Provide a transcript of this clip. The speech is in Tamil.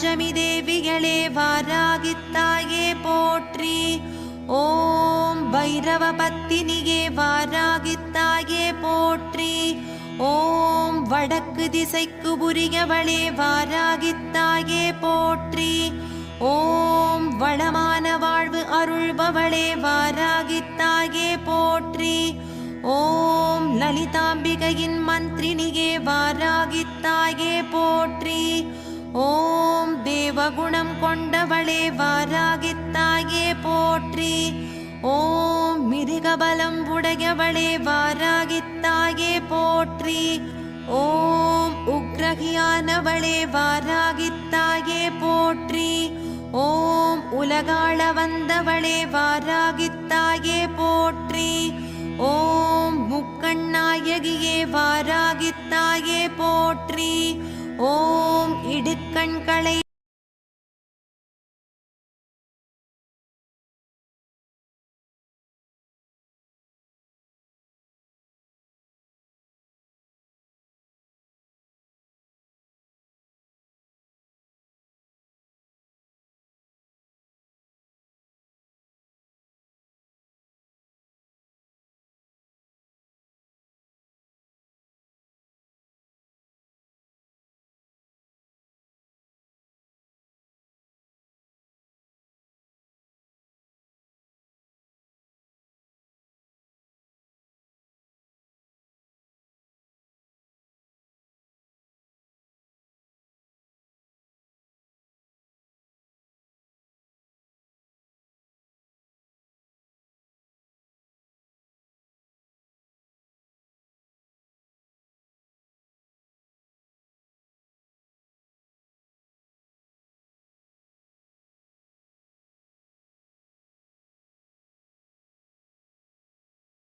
பஞ்சமி தேவிகளே வாராகித்தாயே போற்றி. ஓம் பைரவ பத்தினியே வாராகித்தாயே போற்றி. ஓம் வடக்கு திசைக்கு புரியவளே வாராகித்தாயே போற்றி. ஓம் வளமான வாழ்வு அருள்பவளே வாராகித்தாயே போற்றி. ஓம் லலிதாம்பிகையின் மந்திரினியே வாராகித்தாயே போற்றி. ஓம் தேவகுணம் கொண்டவளே வாராகித்தாயே போற்றி. ஓம் மிருகபலம் உடையவளே வாராகித்தாயே போற்றி. ஓம் உக்ரகியானவளே வாராகித்தாயே போற்றி. ஓம் உலகாள வந்தவளே வாராகித்தாயே போற்றி. ஓம் முக்கண்ணாயகியே வாராகித்தாயே போற்றி. ஓம் இடுக்கண்களை